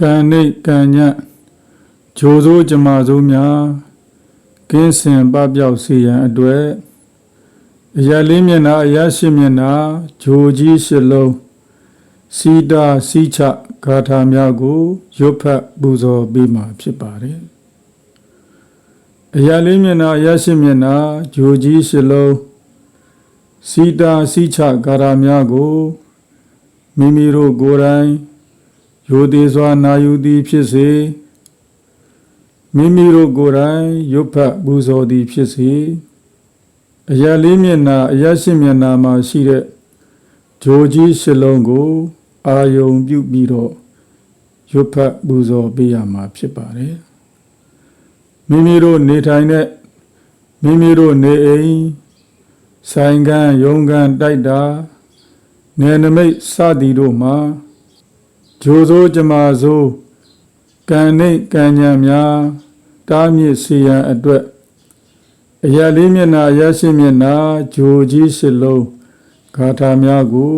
ကံနှိတ်ကံညတ်ဂျိုးစိုးကြမာစိုးများကင်းစင်ပပျောက်စေရန်အတွက်အရာလေးမျက်နှာအရာရှိမျက်နှာဂျိုကြီးရှစ်လုံးစီတာစီချဂါထာများကိုရွတ်ဖတ်ပူဇော်ပေးမှာဖြစ်ပါတယ်အရာလေးမျက်နှာအရာရှိမျက်နှာဂျိုကြီးရှစ်လုံးစီတာစီချဂါထာများကိုမိမိတို့ကိုယ်တိုင် ရိုသေစွာနာယူသည်ဖြစ်စေမိမိတို့ကိုယ်တိုင်ရွတ်ဖတ်ပူဇော်သည်ဖြစ်စေအရာလေးမျက်နှာအရာရှိမျက်နှာမှာရှိတဲ့ဂျိုကြီးရှစ်လုံးကို အာယုံပြုပြီးတော့ရွတ်ဖတ်ပူဇော်ပေးရမှာဖြစ်ပါတယ်မိမိတို့နေထိုင်တဲ့မိမိတို့နေအိမ်ဆိုင်ကန်းရုံကန်းတိုက်တာနယ်နမိတ်စသည်တို့မှာ ဂျိုစိုးကြမာစိုးကံနှိတ်ကံညာများတားမြစ်စေရန်အတွက်အရာလေးမျက်နှာအရာရှိမျက်နှာဂျိုကြီးရှစ်လုံးဂါထာများကို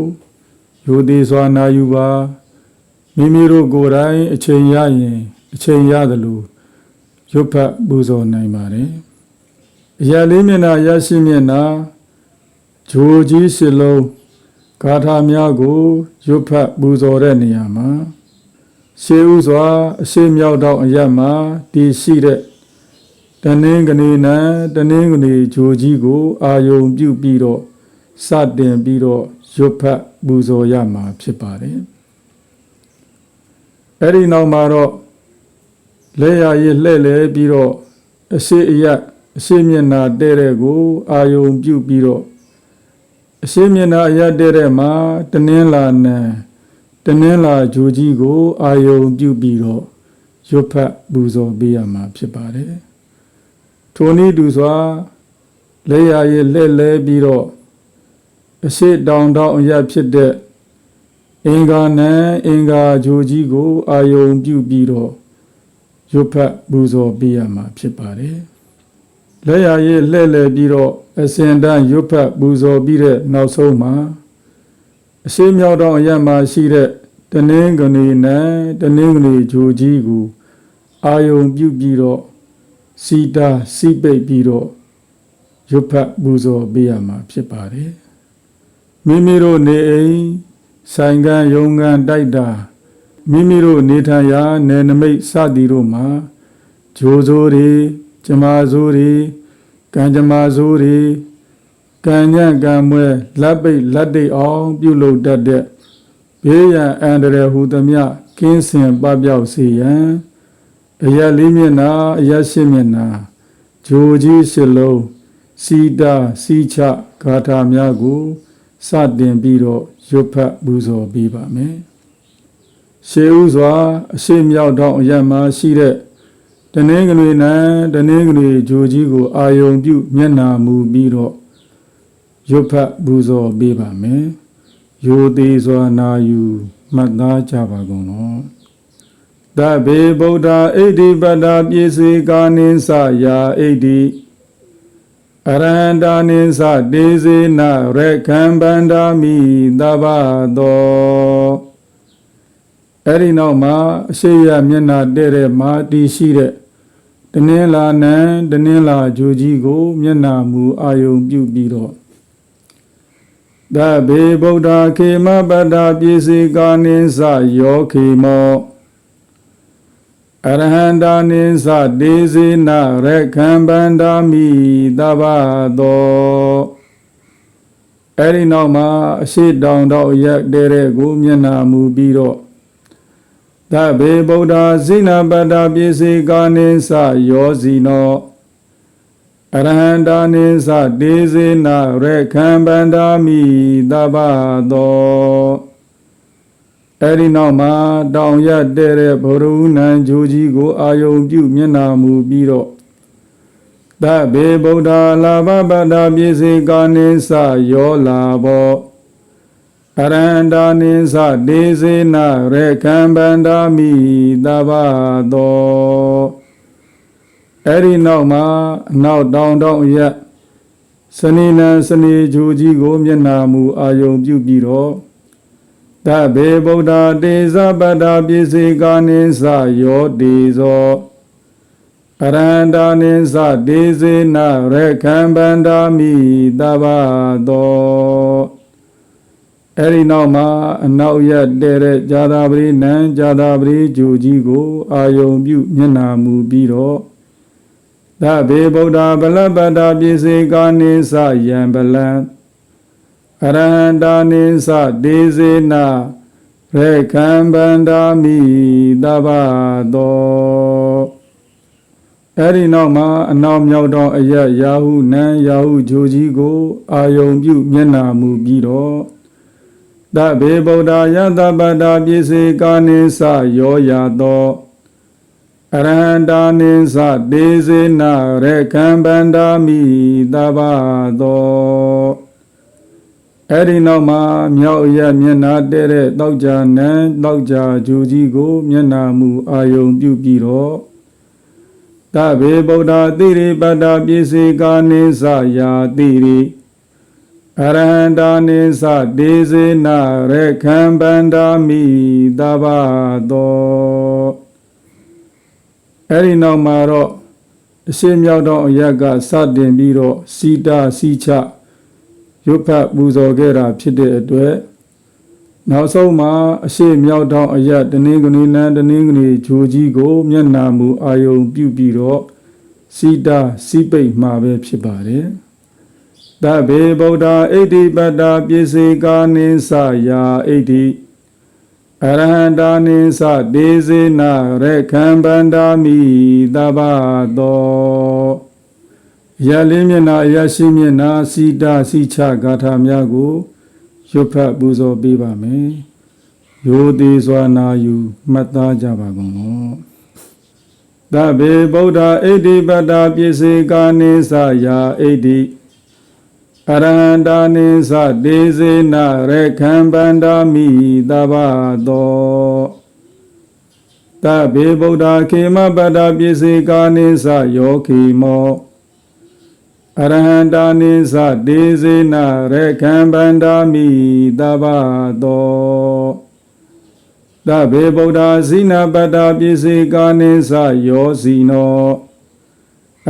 ယူသည်စွာနာယူပါမိမိတို့ကိုယ်တိုင်အချိန်ရရင်အချိန်ရသလိုရွတ်ဖတ်ပူဇော်နိုင်ပါတယ်အရာလေးမျက်နှာအရာရှိမျက်နှာဂျိုကြီးရှစ်လုံး ဂါထာများကိုရွတ်ဖတ်ပူဇော်တဲ့နေရာမှာရှေးဥစွာအရှိမြောက်တော့အရတ်မှာတည်ရှိတဲ့တနင်းကနေနံတနင်းကနေဂျိုကြီးကို အာယုံပြုပြီးတော့စတင်ပြီးတော့ရွတ်ဖတ်ပူဇော်ရမှာဖြစ်ပါတယ်အဲ့ဒီနောက်မှာတော့လက်ရည်လှဲ့လဲပြီးတော့အရှိအရတ်အရှိမျက်နာတဲ့တဲ့ကို အာယုံပြုပြီးတော့ အရှိမျက်နာအရတ်တဲ့တဲ့မှာတနင်းလာနံတနင်းလာဂျိုကြီးကို အာယုံပြုပြီးတော့ရွတ်ဖတ်ပူဇော်ပေးရမှာဖြစ်ပါတယ်ထိုနည်းတူစွာလက်ရည်လှဲ့လဲပြီးတော့အရှိတောင်တောင်အရဖြစ်တဲ့အင်္ဂါနံအင်္ဂါဂျိုကြီးကို အာယုံပြုပြီးတော့ရွတ်ဖတ်ပူဇော်ပေးရမှာဖြစ်ပါတယ် လက်ရည်လှဲ့လဲပြီးတော့အစင်တန်းရွတ်ဖတ်ပူဇော်ပြီးတဲ့နောက်ဆုံးမှာအရှိမြောက်တော့အရမှာရှိတဲ့တနင်းကနေနံတနင်းကနေဂျိုကြီးကိုအာယုံပြုပြီးတော့စီတာစီပိတ်ပြီးတော့ရွတ်ဖတ်ပူဇော်ပေးရမှာဖြစ်ပါတယ်မိမိတို့နေအိမ်ဆိုင်ကန်းယုံကန်းတိုက်တာမိမိတို့နေထိုင်ရာနယ်နမိတ်စသည်တို့မှာဂျိုးစိုးတွေ ကျမစိုးတွေကံကျမစိုးတွေကံညံ့ကံမွဲလက်ပိတ်လက်တိတ်အောင်ပြုလုပ်တတ်တဲ့ဘေးရန်အန္တရာယ်ဟူသမျှကင်းစင်ပပျောက်စေရန်အရလေးမျက်နာအရရှိမျက်နာဂျိုကြီးရှစ်လုံးစီတာစီချဂါထာများကိုစတင်ပြီးတော့ရွတ်ဖတ်ပူဇော်ပေးပါမယ်ရှေးဥစွာအရှိမြောက်တော့အရမှာရှိတဲ့ တနင်္ဂနွေနံတနင်္ဂနွေဂျိုကြီးကိုအာယုံပြုမျက်နာမူပြီးတော့ရွတ်ဖတ်ပူဇော်ပေးပါမယ်ယိုသေးစွာနာယူမှတ်သားကြပါကုန်လောတဗေဗုဒ္ဓအိဋ္ဌိပတ္တာပြေစေကာနိသယာအိဋ္ဌိအရဟန္တာနိသတေစေနရခံဗန္ဒာမိတဘသောအဲ့ဒီနောက်မှာအရှိရမျက်နာတဲ့တဲ့မာတီရှိတဲ့ တနင်္လာနံတနင်္လာဂျူကြီးကို မျက်နာမူအာယုံပြုပြီးတော့သဗ္ဗေဗုဒ္ဓခေမပတ္တာပြေစေကာနိသယောခေမောအရဟန္တာနိသဒေစေနရခံဗန္ဒာမိတဘသောအဲ့ဒီနောက်မှာအရှိတောင်တော့ရက်တဲ့တဲ့ကိုမျက်နာမူပြီးတော့ သဗ္ဗေဗုဒ္ဓဇိနာပတ္တာပြေစေကာနိသယောဇီနောအရဟန္တာနိသဒေစေနရခံဗန္ဒာမိတဘသောအဲ့ဒီနောက်မှာတောင်ရတဲ့တဲ့ဘရုဏံဂျိုကြီးကိုအာယုံပြုမျက်နာမူပြီးတော့သဗ္ဗေဗုဒ္ဓလာဘပတ္တာပြေစေကာနိသယောလာဘော အရဟန္တာနိသဒေစေနရခံဗန္ဒာမိတဘသောအဲ့ဒီနောက်မှာအနောက်တောင်တောင်ရက်စနေနံစနေဂျိုကြီးကိုမျက်နာမူအာယုံပြုပြီးတော့တဗေဗုဒ္ဓတေဇပတ္တာပိစေကာနိသယောတိဇောအရန္တာနိသဒေစေနရခံဗန္ဒာမိတဘာတော အဲ့ဒီနောက်မှာအနောက်ရက်တဲ့တဲ့ဇာတာပရိနံဇာတာပရိဂျူကြီးကို အာယုံပြုမျက်နာမူပြီးတော့သဗ္ဗေဗုဒ္ဓဗလပ္ပတ္တာပိစေကာနိသယံပလံအရဟန္တာနိသဒေစေနရေခံဗန္ဒာမိတဘာတောအဲ့ဒီနောက်မှာအနောက်မြောက်တော့အယက်ယာဟုနံယာဟုဂျိုကြီးကို အာယုံပြုမျက်နာမူပြီးတော့ တဗေဗုဒ္ဓယတပတ္တာပိစေကာနိသယောယာတောအရဟန္တာနိသဒေစေနရေခံဗန္ဒာမိတဘာတောအဲ့ဒီနောက်မှာမြောက်အရမျက်နာတဲ့တဲ့တောက်ကြနံတောက်ကြဂျူကြီးကိုမျက်နာမူအာယုံပြုပြီးတော့တဗေဗုဒ္ဓတိရိပတ္တပိစေကာနိသယာတိရိ အရဟန္တာနိသဒေစေနရေခံဗန္ဒာမိတဘာတောအဲ့ဒီနောက်မှာတော့အရှင်းမြောက်တော့အရက်ကစတင်ပြီးတော့စီတာစီချရုပ်ဖတ်ပူဇော်ခဲ့တာဖြစ်တဲ့အတွက်နောက်ဆုံးမှာအရှိမြောက်တောင်အရတနင်္ဂနွေနန်းတနင်္ဂနွေဂျိုကြီးကို မျက်နာမူအာယုံပြုပြီးတော့စီတာစီပိတ်မှာပဲဖြစ်ပါတယ် တဗေဗုဒ္ဓဣတိပတ္တာပိစေကာနိသယာဣတိအရဟန္တာနိသဒေစေနရခံဗန္ဒာမိတဘာတောရလေးမျက်နာရရှိမျက်နာစီတာစီချဂါထာများကိုရွတ်ဖတ်ပူဇော်ပေးပါမယ်။ရိုသေးစွာနာယူမှတ်သားကြပါကုန်လော။သဗ္ဗေဗုဒ္ဓဣတိပတ္တာပိစေကာနိသယာဣတိ အရဟန္တာနိသဒေစေနရေခံဗန္ဒာမိတဘာတောသဗ္ဗေဗုဒ္ဓခေမပတ္တာပိစေကာနိသယောခိမောအရဟန္တာနိသဒေစေနရေခံဗန္ဒာမိတဘာတောသဗ္ဗေဗုဒ္ဓဇိနပတ္တာပိစေကာနိသယောဇိနော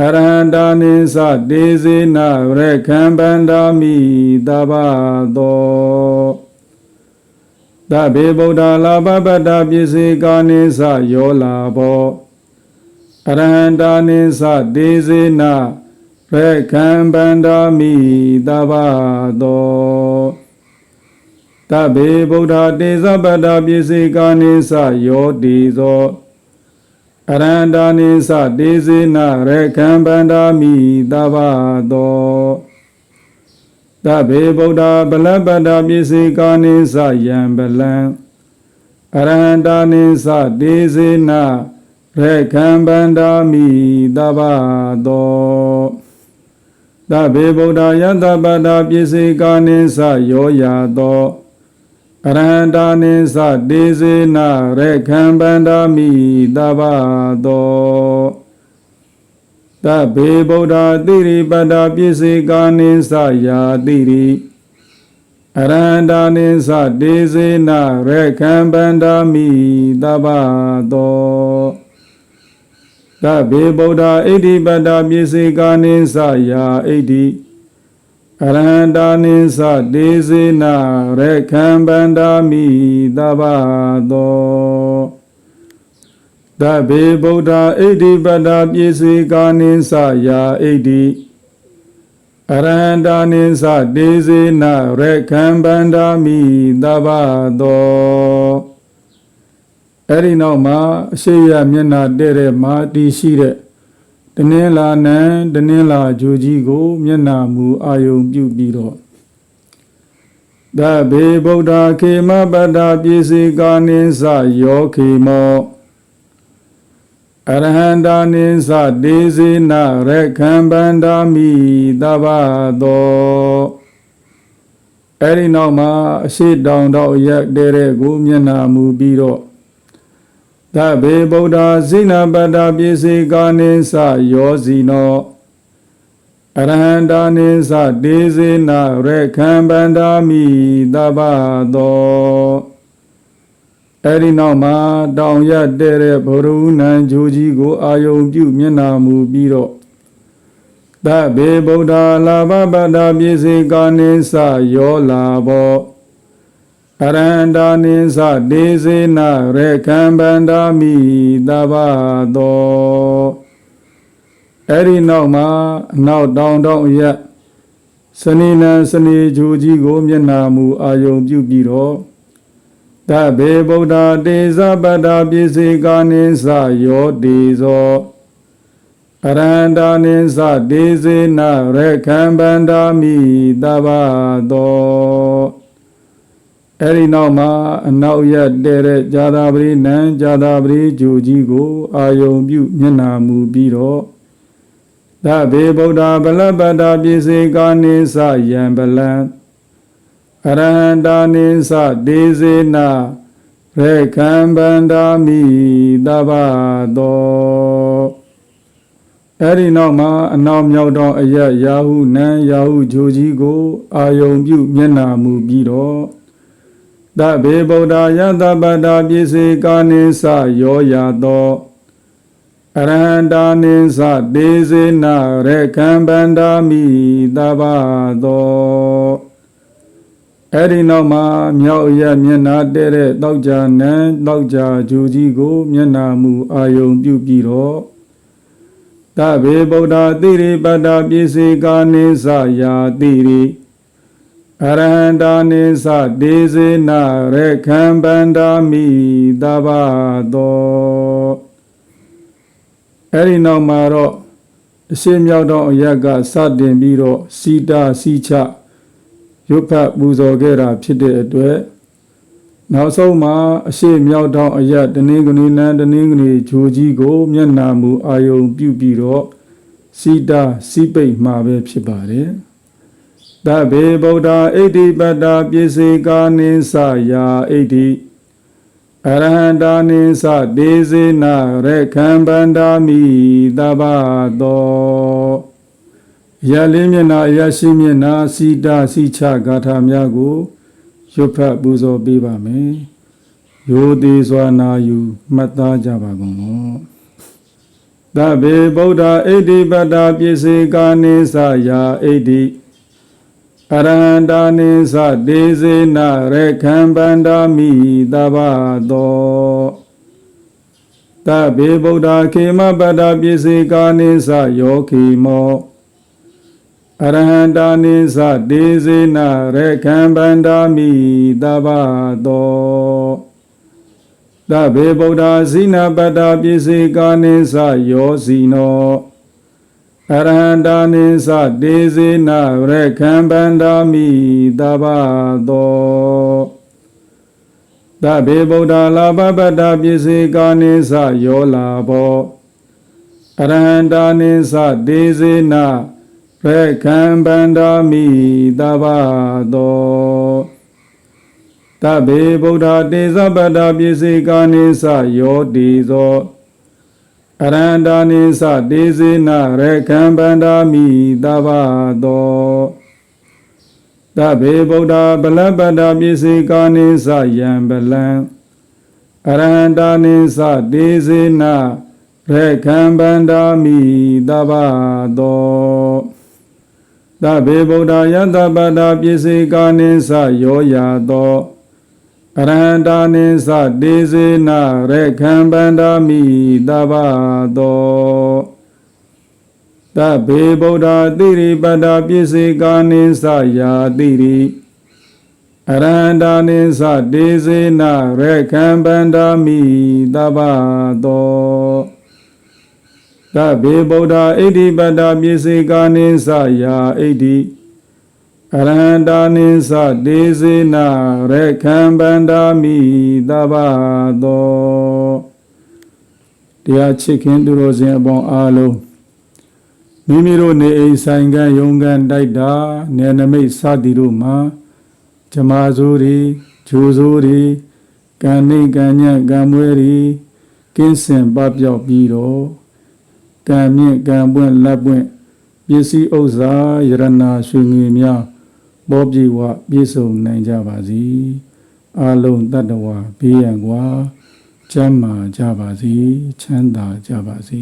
အရဟန္တာနိသဒေစေနရေခံဗန္ဒာမိတဘာတောသဗ္ဗေဗုဒ္ဓလာဘပတ္တာပိစေကာနိသယောလာဘောအရဟန္တာနိသဒေစေနရေခံဗန္ဒာမိတဘာတောတဗေဗုဒ္ဓတေဇပတ္တာပိစေကာနိသယောတိသော အရန္တာနိသဒေစေနရေခံဗန္ဒာမိတဘာတောတဗေဗုဒ္ဓဗလပတ္တာပိစေကာနိသယံဗလံအရဟန္တာနိသဒေစေနရေခံဗန္ဒာမိတဘာတောသဗ္ဗေဗုဒ္ဓယတပတ္တာပိစေကာနိသယောယာတော အရဟန္တာနိသဒေစေနရေခံဗန္ဒာမိတဘာတောသဗ္ဗေဗုဒ္ဓတိရိပတ္တာပိစေကာနိသယာတိရိအရဟန္တာနိသဒေစေနရေခံဗန္ဒာမိတဘာတောသဗ္ဗေဗုဒ္ဓဣတိပတ္တာပိစေကာနိသယာဣတိ အရဟန္တာနိသဒေစေနရေခံဗန္ဒာမိတဘာတောသဗ္ဗေဗုဒ္ဓဣတိပတ္တာပိစေကာနိသယာဣတိအရဟန္တာနိသဒေစေနရေခံဗန္ဒာမိတဘာတောအဲ့ဒီနောက်မှာအရှိရမျက်နာတဲ့တဲ့မှာတည်ရှိတဲ့ တနင်္လာနံတနင်္လာဂျူကြီးကို မျက်နာမူအာယုံပြုပြီးတော့သဗ္ဗေဗုဒ္ဓခေမပတ္တာပိစေကာနိသယောခေမောအရဟန္တာနိသဒေစေနရခံဗန္ဒာမိတဘာတောအဲ့ဒီနောက်မှာအရှိတောင်တော့ရက်တဲ့တဲ့ကိုမျက်နာမူပြီးတော့ သဗ္ဗေဗုဒ္ဓဇိနပတ္တပိစေကာနိသယောဇိနောအရဟန္တာနိသဒေစေနရေခံဗန္ဒာမိတဘာတောအဲ့ဒီနောက်မှာတောင်ရတဲ့တဲ့ဘုရုနံဂျိုကြီးကိုအာယုံပြုမျက်နာမူပြီးတော့သဗ္ဗေဗုဒ္ဓလာဘပတ္တပိစေကာနိသယောလာဘော အရန္တာနိသဒေစေနရေခံဗန္ဒာမိတဘာသောအဲ့ဒီနောက်မှာအနောက်တောင်တောင်ရက်စနေနံစနေဂျိုကြီးကို မျက်နာမူအာယုံပြုပြီးတော့တဗေဗုဒ္ဓတေဇပတ္တပိစေကာနိသယောတေဇောအရန္တာနိသဒေစေနရေခံဗန္ဒာမိတဘာသော အဲ့ဒီနောက်မှာအနောက်ရက်တဲ့တဲ့ဇာတာပရိနံဇာတာပရိဂျိုကြီးကို အာယုံပြုမျက်နာမူပြီးတော့သဗ္ဗေဗုဒ္ဓဗလပတ္တပိစေကာနိသယံပလံအရဟန္တာနိသဒေစေနရေခံဗန္ဒာမိတဘာသောအဲ့ဒီနောက်မှာအနောက်မြောက်တော့အယက်ယာဟုနံယာဟုဂျိုကြီးကို အာယုံပြုမျက်နာမူပြီးတော့ သဗ္ဗေဗုဒ္ဓယတပတ္တပိစေကာနိသယောယာသောအရဟန္တာနိသဒေစေနရေခံဗန္ဒာမိတဘာသောအဲ့ဒီနောက်မှာမြောက်အရမျက်နာတဲ့တဲ့တောက်ကြနံတောက်ကြဂျူကြီးကိုမျက်နာမူအာယုံပြုပြီးတော့တဗေဗုဒ္ဓတိရိပတ္တပိစေကာနိသယာတိရိ အရဟန္တာနိသဒေစေနရေခံဗန္ဒာမိတဘာသောအဲ့ဒီနောက်မှာတော့အရှိမြောက်တော့အရက်ကစတင်ပြီးတော့စီတာစီချရုပ်ဖတ်ပူဇော်ခဲ့တာဖြစ်တဲ့အတွက်နောက်ဆုံးမှာအရှိမြောက်တော့အရက်တနင်္ဂနွေနန်းတနင်္ဂနွေဂျိုကြီးကို မျက်နာမူအာယုံပြုပြီးတော့စီတာစီပိတ်မှာပဲဖြစ်ပါတယ် တဗေဗုဒ္ဓအိတိပတ္တာပိစေကာနိသယာအိတိအရဟန္တာနိသဒေစေနရေခံဗန္ဒာမိတဘာသောရလင်းမျက်နာအရရှိမျက်နာစီတာစီချဂါထာများကိုရွတ်ဖတ်ပူဇော်ပေးပါမယ်။ယောသေးစွာနာယူမှတ်သားကြပါကုန်လော။သဗ္ဗေဗုဒ္ဓအိတိပတ္တာပိစေကာနိသယာအိတိအ ရဟန္တာနိသဒေစေနရေခံဗန္ဒာမိတဘာသောတဗ္ဗေဗုဒ္ဓခေမပတ္တာပိစေကာနိသယောခေမောအရဟန္တာနိသဒေစေနရေခံဗန္ဒာမိတဘာသောတဗေဗုဒ္ဓဇိနပတ္တာပိစေကာနိသယောဇိနော အရဟန္တာနိသဒေစေနရေခံဗန္ဒာမိတဘာသောတဗေဗုဒ္ဓလာဘပတ္တာပိစေကာနိသယောလာဘောအရဟန္တာနိသဒေစေနရေခံဗန္ဒာမိတဘာသောတဗေဗုဒ္ဓတေဇပတ္တပိစေကာနိသယောတိသော အရန္တာနိသဒေစေနရေခံဗန္ဒာမိတဘာသောတဗေဗုဒ္ဓဗလပတ္တပိစေကာနိသယံဗလံအရန္တာနိသဒေစေနရေခံဗန္ဒာမိတဘာသောသဗ္ဗေဗုဒ္ဓယတပတ္တပိစေကာနိသယောယာသော အရဟန္တာနိသဒေစေနရေခံဗန္ဒာမိတဘာသောသဗ္ဗေဗုဒ္ဓတိရိပတ္တပိစေကာနိသယာတိရိအရဟန္တာနိသဒေစေနရေခံဗန္ဒာမိတဘာသောသဗ္ဗေဗုဒ္ဓအိတိပတ္တပိစေကာနိသယာအိတိ အရဟန္တာနိသဒေစေနရေခံဗန္ဒာမိတဘာသောတရားချစ်ခင်သူတော်စင်အပေါင်းအားလုံးမိမိတို့နေအိမ်ဆိုင်ကယုံကန်တိုက်တာနေနမိတ်စသည်တို့မှာဇမားစိုးတွေဂျိုးစိုးတွေကံနေကံညံ့ကံမွဲတွေကင်းစင်ပပျောက်ပြီးတော့ကံမြင့်ကံပွင့်လက်ပွင့်ပစ္စည်းဥစ္စာယရနာရွှေငွေများ ဘောပြေဝပြည့်စုံနိုင်ကြပါစေအာလုံးတတ္တဝါဘေးရန်ကွာကျမ်းမာကြပါစေချမ်းသာကြပါစေ